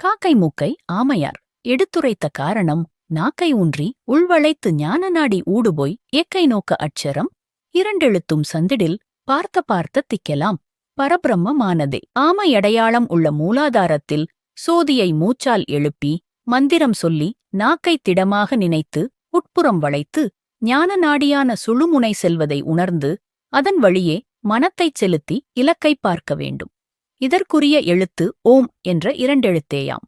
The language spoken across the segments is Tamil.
காக்கை மூக்கை ஆமையார். எடுத்துரைத்த காரணம் நாக்கை ஊன்றி உள்வளைத்து ஞான நாடி ஊடுபோய் எக்கை நோக்க அட்சரம் இரண்டெழுத்தும் சந்திடில் பார்த்த பார்த்த திக்கலாம். பரபிரம்மமானதே. ஆமை அடையாளம் உள்ள மூலாதாரத்தில் சோதியை மூச்சால் எழுப்பி மந்திரம் சொல்லி நாக்கை திடமாக நினைத்து உட்புறம் வளைத்து ஞான நாடியான சுழுமுனை செல்வதை உணர்ந்து அதன் வழியே மனத்தைச் செலுத்தி இலக்கை பார்க்க வேண்டும். இதற்குரிய எழுத்து ஓம் என்ற இரண்டெழுத்தேயாம்.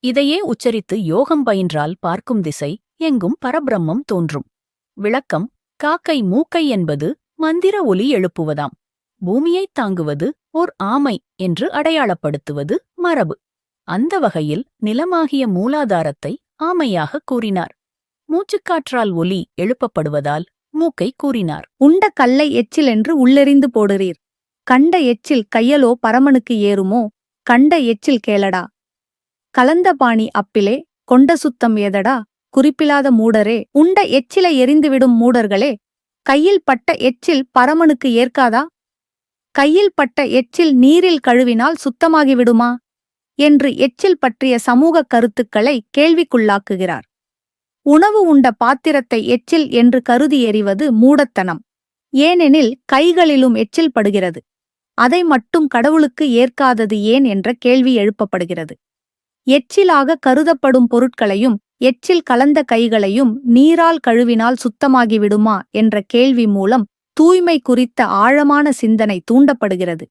இதையே உச்சரித்து யோகம் பயின்றால் பார்க்கும் திசை எங்கும் பரபிரம்மம் தோன்றும். விளக்கம் காக்கை மூக்கை என்பது மந்திர ஒலி எழுப்புவதாம். பூமியைத் தாங்குவது ஓர் ஆமை என்று அடையாளப்படுத்துவது மரபு. அந்த வகையில் நிலமாகிய மூலாதாரத்தை ஆமையாக கூறினார். மூச்சுக்காற்றால் ஒலி எழுப்பப்படுவதால் மூக்கை கூறினார். உண்ட கல்லை எச்சில் என்று உள்ளெறிந்து போடுறீர். கண்ட எச்சில் கையலோ பரமனுக்கு ஏறுமோ? கண்ட எச்சில் கேளடா. கலந்த பாணி அப்பிலே கொண்ட சுத்தம் ஏதடா? குறிப்பிலாத மூடரே உண்ட எச்சிலை எரிந்துவிடும் மூடர்களே கையில் பட்ட எச்சில் பரமனுக்கு ஏற்காதா? கையில் பட்ட எச்சில் நீரில் கழுவினால் சுத்தமாகிவிடுமா? என்று எச்சில் பற்றிய சமூக கருத்துக்களை கேள்விக்குள்ளாக்குகிறார். உணவு உண்ட பாத்திரத்தை எச்சில் என்று கருதி எறிவது மூடத்தனம். ஏனெனில் கைகளிலும் எச்சில் படுகிறது. அதை மட்டும் கடவுளுக்கு ஏற்காதது ஏன் என்ற கேள்வி எழுப்பப்படுகிறது. எச்சிலாக கருதப்படும் பொருட்களையும் எச்சில் கலந்த கைகளையும் நீரால் கழுவினால் சுத்தமாகிவிடுமா என்ற கேள்வி மூலம் தூய்மை குறித்த ஆழமான சிந்தனை தூண்டப்படுகிறது.